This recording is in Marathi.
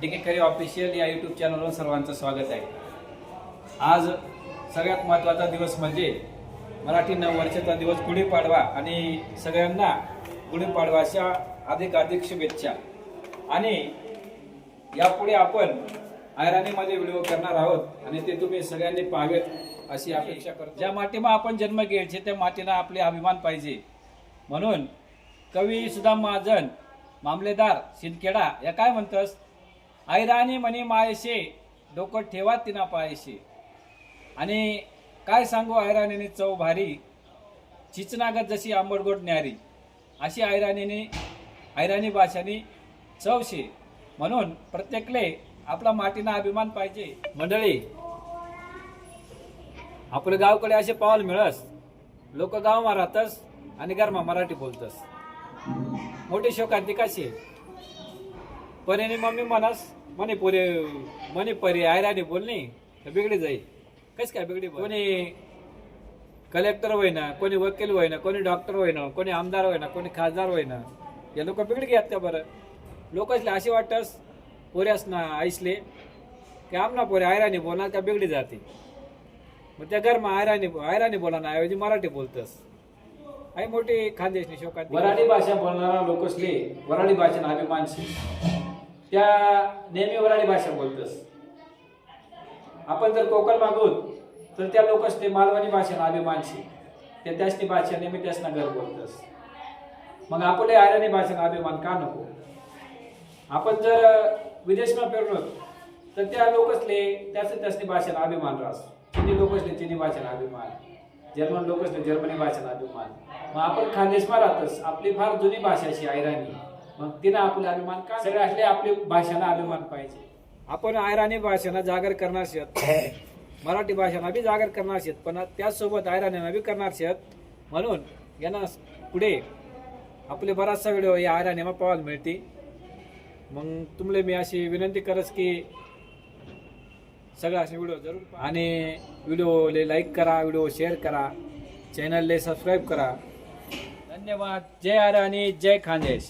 डी के खरे ऑफिशियल या यूट्यूब चॅनलवर सर्वांचं स्वागत आहे. आज सगळ्यात महत्त्वाचा दिवस म्हणजे मराठी नववर्षाचा दिवस गुढीपाडवा आणि सगळ्यांना गुढीपाडवाच्या अधिक शुभेच्छा. आणि यापुढे आपण आयराणीमध्ये व्हिडिओ करणार आहोत आणि ते तुम्ही सगळ्यांनी पाहावेत अशी अपेक्षा करतो. ज्या मातीमा आपण जन्म घ्यायचे त्या मातीला आपले अभिमान पाहिजे. म्हणून कवी सुद्धा महाजन मामलेदार शिंदखेडा या काय म्हणतस? ऐराणी म्हणी मायशे डोकं ठेवा तिना पायशे. आणि काय सांगू ऐराणीने चव भारी चिचनागत जशी आंबटगोड न्यारी अशी ऐराणीने ऐराणी भाषानी चवशे म्हणून प्रत्येकले आपला मातीना अभिमान पाहिजे. मंडळी आपल्या गावकडे असे पावल मिळस लोक गाव राहतस आणि गरमा मराठी बोलतस. मोठी शोकांती कशी परीने मम्मी म्हणस म्हणे पुरे म्हणे परी आयराने बोलणी तर बिगडी जाईल. कस काय बिगडी बोल? कोणी कलेक्टर होईना कोणी वकील होईना कोणी डॉक्टर होईना कोणी आमदार होईना कोणी खासदार होईना या लोक बिगडी घेत त्या बरं? लोक असले असे वाटतस पोऱ्यास ना ऐसले की आमना पोरे आयराने बोलणार का बिगडी जाते. मग त्या गरमा आयराने आयराने बोलणार ऐवजी मराठी बोलतस. आई मोठी खानदेशनी शोकात. वराडी भाषा बोलणारा लोक असले वराडी भाषेनं अभिमानशी त्या नेहमी वराडी भाषा बोलतस. आपण जर कोकण मागूत तर त्या लोकच ते मालवणी भाषेनं अभिमानशी त्या त्यासनी भाषा नेहमी त्यासना घर बोलतस. मग आपले आयराणी भाषेनं अभिमान का नको? आपण जर विदेशमा फिरलो तर त्या लोकसले त्याच त्यासनी भाषेनं अभिमान रास चिनी लोकसले चिनी भाषेनं अभिमान. जर्मन लोकसले जर्मनी भाषेनं अभिमान. मग आपण खानदेशमा राहतस. आपली फार जुनी भाषा अशी आयराणी. तिनं आपला अभिमान का सगळे असले आपली भाषेनं अभिमान पाहिजे. आपण आयराणी भाषेनं जागर करणार शेत मराठी भाषेनं बी जागर करणार शेत पण त्याचसोबत आयराणीनं बी करणार शेत म्हणून यांना पुढे आपले बराचसा व्हिडिओ या आयराणीमा पाहायला मिळते मग तुमले मी अशी विनंती करस की सगळं असे व्हिडिओ जरूर पहा. आणि व्हिडिओले लाईक करा व्हिडिओ शेअर करा चॅनलले सबस्क्राईब करा. धन्यवाद. जय आराणी जय खानदेश.